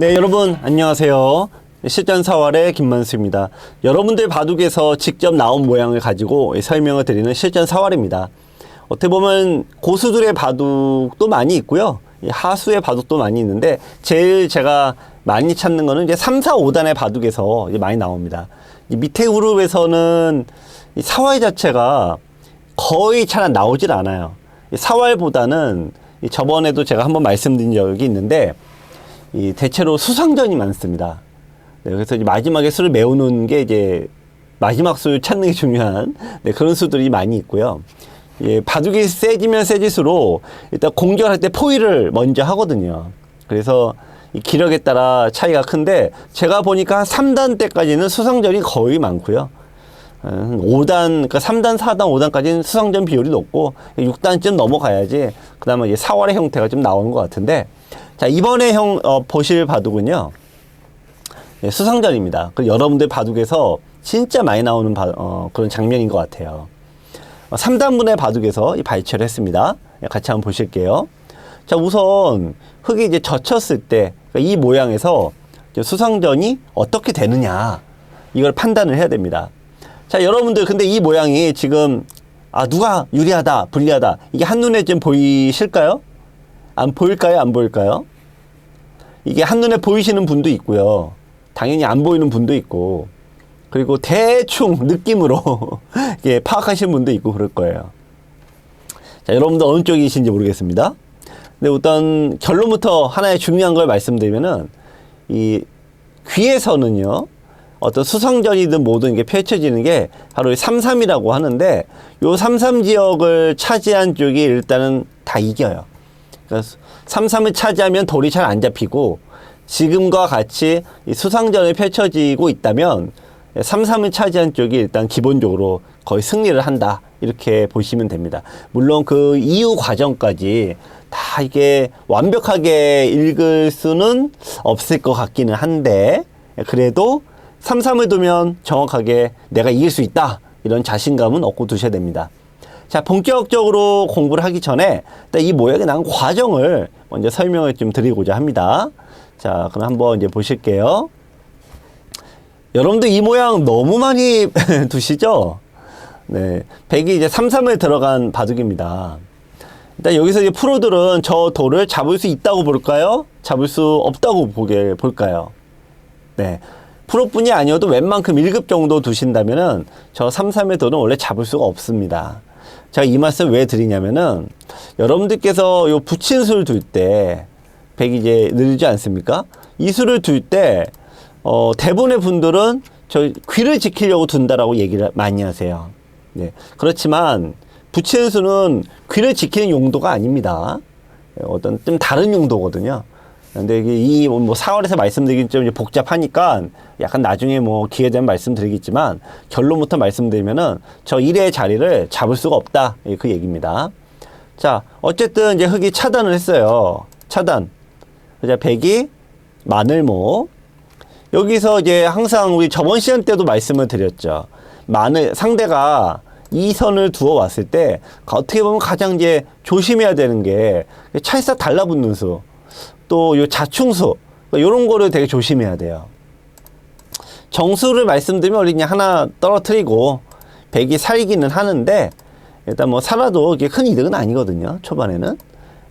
네, 여러분 안녕하세요. 실전 사활의 김만수입니다. 여러분들 바둑에서 직접 나온 모양을 가지고 설명을 드리는 실전 사활입니다. 어떻게 보면 고수들의 바둑도 많이 있고요. 이 하수의 바둑도 많이 있는데 제일 제가 많이 찾는 거는 이제 3, 4, 5단의 바둑에서 많이 나옵니다. 이 밑에 그룹에서는 이 사활 자체가 거의 잘 나오질 않아요. 이 사활보다는 이 저번에도 제가 한번 말씀드린 적이 있는데 이 대체로 수상전이 많습니다. 네, 그래서 이제 마지막에 수를 메우는 게 이제 마지막 수를 찾는 게 중요한 네, 그런 수들이 많이 있고요. 예, 바둑이 세지면 세질수록 일단 공격할 때 포위를 먼저 하거든요. 그래서 이 기력에 따라 차이가 큰데 제가 보니까 한 3단 때까지는 수상전이 거의 많고요. 한 5단, 그러니까 3단, 4단, 5단까지는 수상전 비율이 높고 6단쯤 넘어가야지 그다음에 사활의 형태가 좀 나오는 것 같은데 자 이번에 형 어, 보실 바둑은요 예, 수상전입니다. 그 여러분들 바둑에서 진짜 많이 나오는 바, 어, 그런 장면인 것 같아요. 어, 3단분의 바둑에서 이 발췌를 했습니다. 예, 같이 한번 보실게요. 자 우선 흙이 이제 젖혔을 때 그러니까 이 모양에서 수상전이 어떻게 되느냐 이걸 판단을 해야 됩니다. 자, 여러분들, 근데 이 모양이 지금, 아, 누가 유리하다, 불리하다, 이게 한눈에 좀 보이실까요? 안 보일까요? 안 보일까요? 이게 한눈에 보이시는 분도 있고요. 당연히 안 보이는 분도 있고, 그리고 대충 느낌으로 예, 파악하시는 분도 있고 그럴 거예요. 자, 여러분들 어느 쪽이신지 모르겠습니다. 근데 일단 결론부터 하나의 중요한 걸 말씀드리면은, 이 귀에서는요, 어떤 수성전이든 뭐든 이게 펼쳐지는 게 바로 이 삼삼이라고 하는데 요 삼삼 지역을 차지한 쪽이 일단은 다 이겨요. 그래서 삼삼을 차지하면 돌이 잘 안 잡히고 지금과 같이 이 수상전이 펼쳐지고 있다면 삼삼을 차지한 쪽이 일단 기본적으로 거의 승리를 한다. 이렇게 보시면 됩니다. 물론 그 이후 과정까지 다 이게 완벽하게 읽을 수는 없을 것 같기는 한데 그래도 삼삼을 두면 정확하게 내가 이길 수 있다. 이런 자신감은 얻고 두셔야 됩니다. 자, 본격적으로 공부를 하기 전에 이 모양이 난 과정을 먼저 설명을 좀 드리고자 합니다. 자, 그럼 한번 이제 보실게요. 여러분들 이 모양 너무 많이 두시죠? 네. 백이 이제 삼삼을 들어간 바둑입니다. 일단 여기서 이제 프로들은 저 돌을 잡을 수 있다고 볼까요? 잡을 수 없다고 보게 볼까요? 네. 프로뿐이 아니어도 웬만큼 1급 정도 두신다면은 저 3, 3의 돌은 원래 잡을 수가 없습니다. 제가 이 말씀 왜 드리냐면은 여러분들께서 요 붙인 술 둘 때, 백 이제 늘지 않습니까? 이 술을 둘 때, 어, 대부분의 분들은 저 귀를 지키려고 둔다라고 얘기를 많이 하세요. 네. 그렇지만 붙이는 수는 귀를 지키는 용도가 아닙니다. 어떤 좀 다른 용도거든요. 근데 이게 이 뭐 4월에서 말씀드리긴 좀 복잡하니까 약간 나중에 뭐 기회 되면 말씀드리겠지만 결론부터 말씀드리면은 저 1의 자리를 잡을 수가 없다. 예, 그 얘기입니다. 자, 어쨌든 이제 흙이 차단을 했어요. 차단. 이제 백이 마늘모. 여기서 이제 항상 우리 저번 시간 때도 말씀을 드렸죠. 마늘, 상대가 이 선을 두어 왔을 때 어떻게 보면 가장 이제 조심해야 되는 게 찰싹 달라붙는 수. 또 요 자충수 이런 거를 되게 조심해야 돼요. 정수를 말씀드리면 우리 그냥 하나 떨어뜨리고 백이 살기는 하는데 일단 뭐 살아도 이게 큰 이득은 아니거든요. 초반에는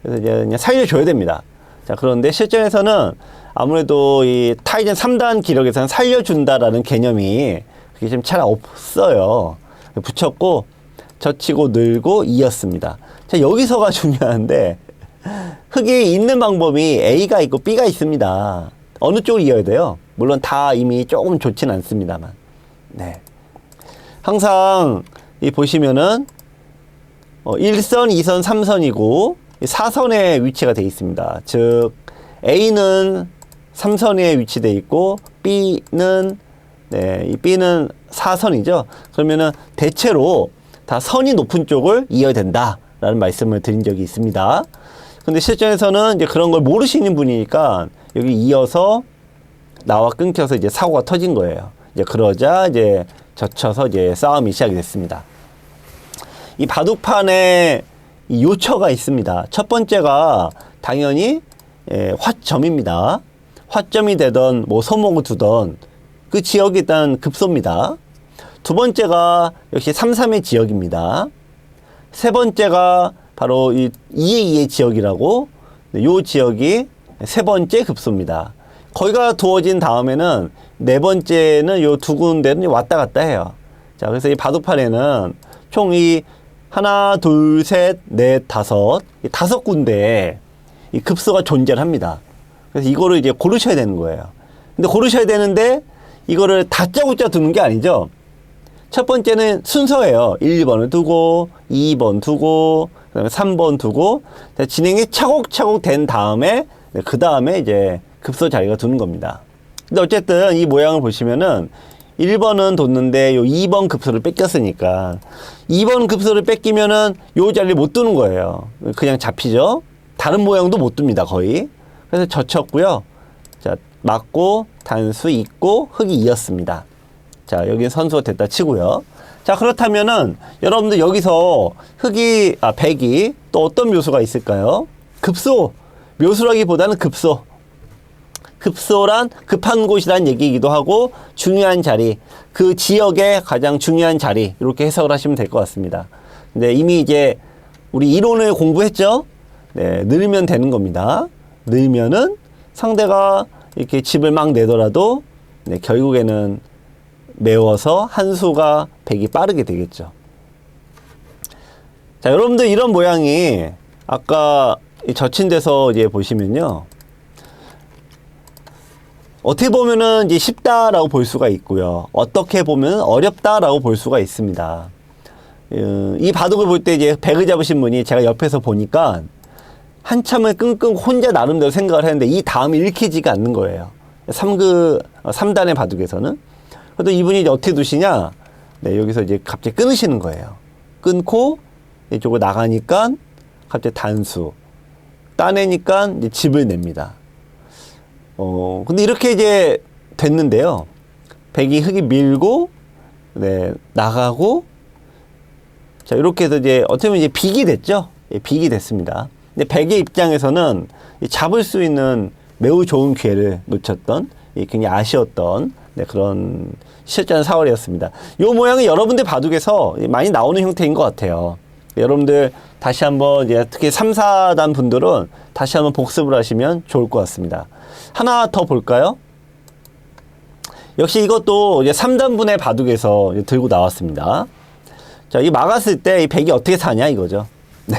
그래서 이제 그냥 살려줘야 됩니다. 자 그런데 실전에서는 아무래도 이 타이젠 3단 기록에서는 살려준다라는 개념이 그게 좀 잘 없어요. 붙였고 젖히고 늘고 이었습니다. 자 여기서가 중요한데 흙이 있는 방법이 A가 있고 B가 있습니다. 어느 쪽을 이어야 돼요? 물론 다 이미 조금 좋진 않습니다만. 네. 항상 이 보시면은 어 1선, 2선, 3선이고 4선의 위치가 되어 있습니다. 즉 A는 3선에 위치되어 있고 B는 네, 이 B는 4선이죠. 그러면은 대체로 다 선이 높은 쪽을 이어야 된다라는 말씀을 드린 적이 있습니다. 근데 실전에서는 이제 그런 걸 모르시는 분이니까 여기 이어서 나와 끊겨서 이제 사고가 터진 거예요. 이제 그러자 이제 젖혀서 이제 싸움이 시작이 됐습니다. 이 바둑판에 이 요처가 있습니다. 첫 번째가 당연히 예, 화점입니다. 화점이 되던 뭐 소목을 두던 그 지역이 일단 급소입니다. 두 번째가 역시 33의 지역입니다. 세 번째가 바로 이 2의 2의 지역이라고 네, 요 지역이 세 번째 급소입니다. 거기가 두어진 다음에는 네 번째는 요 두 군데는 왔다 갔다 해요. 자, 그래서 이 바둑판에는 총 이 하나, 둘, 셋, 넷, 다섯, 이 다섯 군데에 이 급소가 존재를 합니다. 그래서 이거를 이제 고르셔야 되는 거예요. 근데 고르셔야 되는데 이거를 다짜고짜 두는 게 아니죠. 첫 번째는 순서예요. 1번을 두고, 2번 두고, 그다음에 3번 두고, 진행이 차곡차곡 된 다음에, 그 다음에 이제 급소 자리가 두는 겁니다. 근데 어쨌든 이 모양을 보시면은 1번은 뒀는데 요 2번 급소를 뺏겼으니까 2번 급소를 뺏기면은 요 자리를 못 두는 거예요. 그냥 잡히죠. 다른 모양도 못 둡니다, 거의. 그래서 젖혔고요. 자, 맞고 단수 있고 흙이 이었습니다. 자, 여기 선수가 됐다 치고요. 자, 그렇다면은 여러분들 여기서 흙이 아, 백이 또 어떤 묘수가 있을까요? 급소. 묘수라기보다는 급소. 급소란 급한 곳이란 얘기이기도 하고 중요한 자리, 그 지역의 가장 중요한 자리 이렇게 해석을 하시면 될 것 같습니다. 근데 이미 이제 우리 이론을 공부했죠. 네, 늘면 되는 겁니다. 늘면은 상대가 이렇게 집을 막 내더라도 네, 결국에는 메워서 한 수가 백이 빠르게 되겠죠. 자, 여러분들 이런 모양이 아까 이 젖힌 데서 이제 보시면요. 어떻게 보면은 이제 쉽다라고 볼 수가 있고요. 어떻게 보면 어렵다라고 볼 수가 있습니다. 어, 이 바둑을 볼 때 이제 백을 잡으신 분이 제가 옆에서 보니까 한참을 끙끙 혼자 나름대로 생각을 했는데 이 다음이 읽히지가 않는 거예요. 3그, 3단의 바둑에서는. 그래도 이분이 이제 어떻게 두시냐? 네, 여기서 이제 갑자기 끊으시는 거예요. 끊고 이쪽으로 나가니까 갑자기 단수. 따내니까 이제 집을 냅니다. 어, 근데 이렇게 이제 됐는데요. 백이 흙이 밀고, 네, 나가고, 자, 이렇게 해서 이제 어떻게 보면 이제 빅이 됐죠? 예, 빅이 됐습니다. 근데 백의 입장에서는 이 잡을 수 있는 매우 좋은 기회를 놓쳤던, 이 굉장히 아쉬웠던 네, 그런 실전 4월이었습니다. 이 모양은 여러분들 바둑에서 많이 나오는 형태인 것 같아요. 여러분들 다시 한번 특히 3, 4단 분들은 다시 한번 복습을 하시면 좋을 것 같습니다. 하나 더 볼까요? 역시 이것도 이제 3단 분의 바둑에서 이제 들고 나왔습니다. 자, 이 막았을 때 이 백이 어떻게 사냐 이거죠. 네.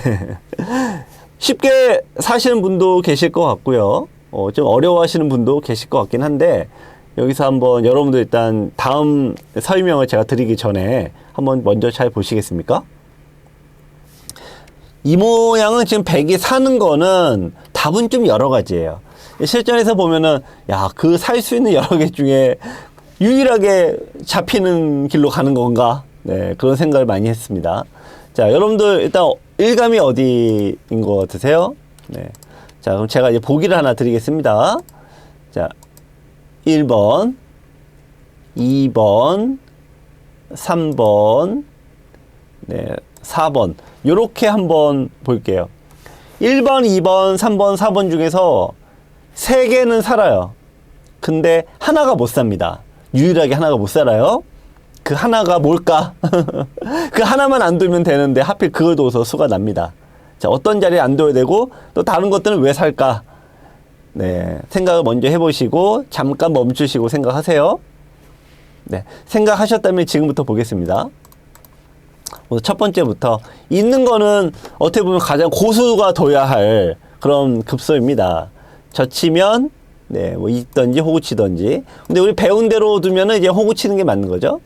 쉽게 사시는 분도 계실 것 같고요. 어, 좀 어려워하시는 분도 계실 것 같긴 한데 여기서 한번 여러분들 일단 다음 설명을 제가 드리기 전에 한번 먼저 잘 보시겠습니까? 이 모양은 지금 백이 사는 거는 답은 좀 여러 가지예요. 실전에서 보면은 야 그 살 수 있는 여러 개 중에 유일하게 잡히는 길로 가는 건가? 네 그런 생각을 많이 했습니다. 자 여러분들 일단 일감이 어디인 것 같으세요? 네. 자 그럼 제가 이제 보기를 하나 드리겠습니다. 자 1번, 2번, 3번, 네, 4번. 요렇게 한번 볼게요. 1번, 2번, 3번, 4번 중에서 3개는 살아요. 근데 하나가 못 삽니다. 유일하게 하나가 못 살아요. 그 하나가 뭘까? 그 하나만 안 두면 되는데 하필 그걸 둬서 수가 납니다. 자, 어떤 자리에 안 둬야 되고 또 다른 것들은 왜 살까? 네, 생각을 먼저 해보시고 잠깐 멈추시고 생각하세요. 네, 생각하셨다면 지금부터 보겠습니다. 첫 번째부터 있는 거는 어떻게 보면 가장 고수가 둬야 할 그런 급소입니다. 젖히면 네, 뭐 있던지 호구 치던지. 근데 우리 배운 대로 두면은 이제 호구 치는 게 맞는 거죠.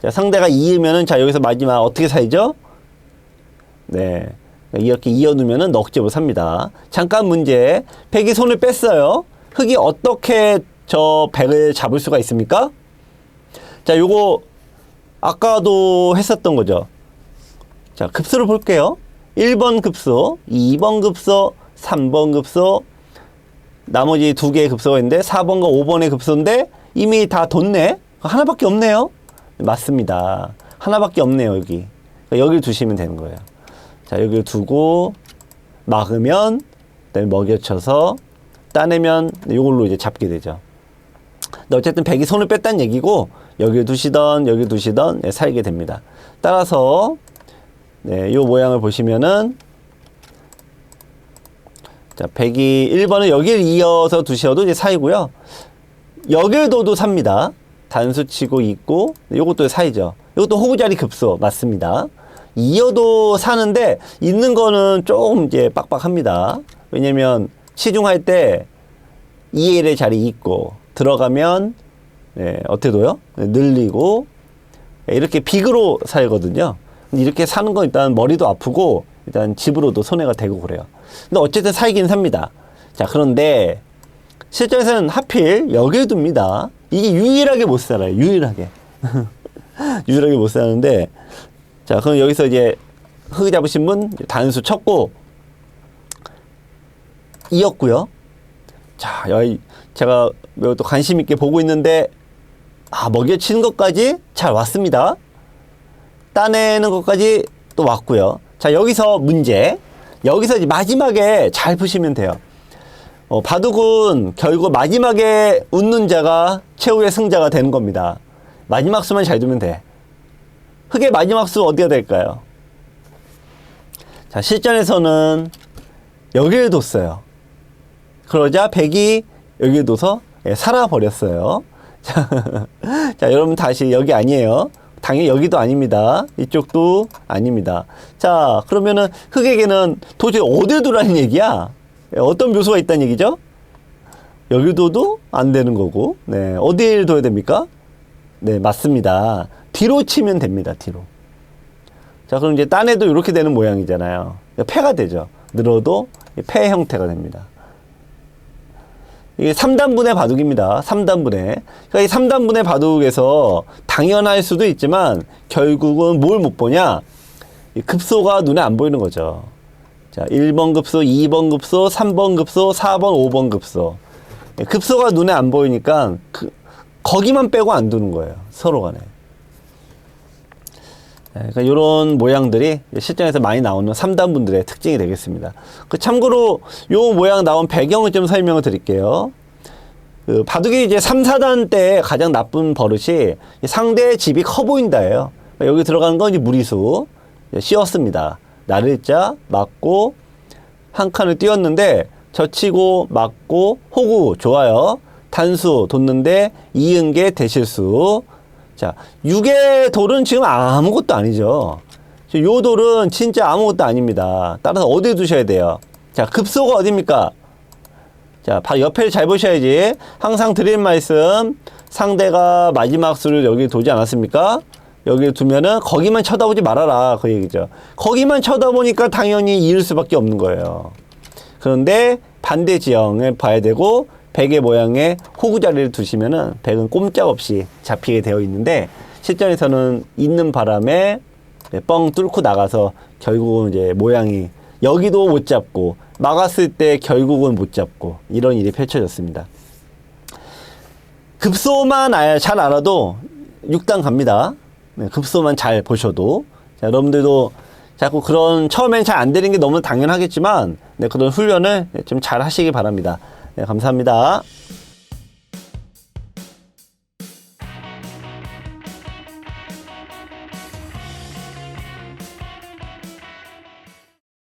자, 상대가 이으면은 자 여기서 마지막 어떻게 살죠? 네. 이렇게 이어두면은 넉집을 삽니다. 잠깐 문제. 백이 손을 뺐어요. 흙이 어떻게 저 백을 잡을 수가 있습니까? 자, 요거 아까도 했었던 거죠. 자, 급수를 볼게요. 1번 급수, 2번 급수, 3번 급수, 나머지 두 개의 급수가 있는데 4번과 5번의 급수인데 이미 다 뒀네? 하나밖에 없네요. 맞습니다. 하나밖에 없네요, 여기. 그러니까 여기를 두시면 되는 거예요. 자, 여기를 두고 막으면 그다음에 먹여쳐서 따내면 이걸로 이제 잡게 되죠. 근데 어쨌든 백이 손을 뺐다는 얘기고 여기 두시던 여기 두시던 예, 살게 됩니다. 따라서 네, 요 모양을 보시면은 자, 백이 1번은 여기를 이어서 두셔도 이제 사이고요. 여길 둬도 삽니다. 단수 치고 있고 요것도 사이죠. 요것도 호구자리 급소 맞습니다. 이어도 사는데 있는 거는 조금 이제 빡빡합니다. 왜냐면 치중할 때 2의 1의 자리 있고 들어가면 네, 어떻게 둬요? 네, 늘리고 네, 이렇게 빅으로 살거든요. 이렇게 사는 건 일단 머리도 아프고 일단 집으로도 손해가 되고 그래요. 근데 어쨌든 살긴 삽니다. 자 그런데 실전에서는 하필 여기에 둡니다. 이게 유일하게 못 살아요. 유일하게. 유일하게 못 사는데 자 그럼 여기서 이제 흙 잡으신 분 단수 쳤고 이었고요. 자 여기 제가 매우 또 관심 있게 보고 있는데 아 먹여치는 것까지 잘 왔습니다. 따내는 것까지 또 왔고요. 자 여기서 문제 여기서 이제 마지막에 잘 보시면 돼요. 어, 바둑은 결국 마지막에 웃는 자가 최후의 승자가 되는 겁니다. 마지막 수만 잘 두면 돼. 흑의 마지막 수 어디가 될까요? 자, 실전에서는 여기에 뒀어요. 그러자 백이 여기에 둬서 예, 살아버렸어요. 자, 자, 여러분 다시 여기 아니에요. 당연히 여기도 아닙니다. 이쪽도 아닙니다. 자, 그러면은 흑에게는 도대체 어디에 두라는 얘기야? 예, 어떤 묘수가 있다는 얘기죠? 여기 둬도 안 되는 거고, 네, 어디에 둬야 됩니까? 네, 맞습니다. 뒤로 치면 됩니다, 뒤로. 자, 그럼 이제 딴에도 이렇게 되는 모양이잖아요. 패가 되죠. 늘어도 패 형태가 됩니다. 이게 3단분의 바둑입니다. 3단분의. 그러니까 이 3단분의 바둑에서 당연할 수도 있지만 결국은 뭘 못 보냐? 이 급소가 눈에 안 보이는 거죠. 자, 1번 급소, 2번 급소, 3번 급소, 4번, 5번 급소. 예, 급소가 눈에 안 보이니까 그, 거기만 빼고 안 두는 거예요. 서로 간에. 네, 그러니까 이런 모양들이 실전에서 많이 나오는 3단 분들의 특징이 되겠습니다. 그 참고로 요 모양 나온 배경을 좀 설명을 드릴게요. 그 바둑이 이제 3, 4단 때 가장 나쁜 버릇이 상대의 집이 커 보인다예요. 그러니까 여기 들어가는 건 이제 무리수. 씌웠습니다. 나를 자, 맞고, 한 칸을 띄웠는데, 젖히고, 맞고, 호구, 좋아요. 단수, 뒀는데, 이은계, 대실수. 자, 6의 돌은 지금 아무것도 아니죠. 요 돌은 진짜 아무것도 아닙니다. 따라서 어디에 두셔야 돼요? 자, 급소가 어딥니까? 자, 바로 옆에를 잘 보셔야지. 항상 드린 말씀. 상대가 마지막 수를 여기 두지 않았습니까? 여기 두면은 거기만 쳐다보지 말아라. 그 얘기죠. 거기만 쳐다보니까 당연히 이을 수밖에 없는 거예요. 그런데 반대 지형을 봐야 되고 백의 모양에 호구 자리를 두시면은 백은 꼼짝없이 잡히게 되어 있는데 실전에서는 있는 바람에 네, 뻥 뚫고 나가서 결국은 이제 모양이 여기도 못 잡고 막았을 때 결국은 못 잡고 이런 일이 펼쳐졌습니다. 급소만 알- 잘 알아도 6단 갑니다. 네, 급소만 잘 보셔도 자, 여러분들도 자꾸 그런 처음엔 잘 안 되는 게 너무 당연하겠지만 네, 그런 훈련을 좀 잘 하시기 바랍니다. 네, 감사합니다.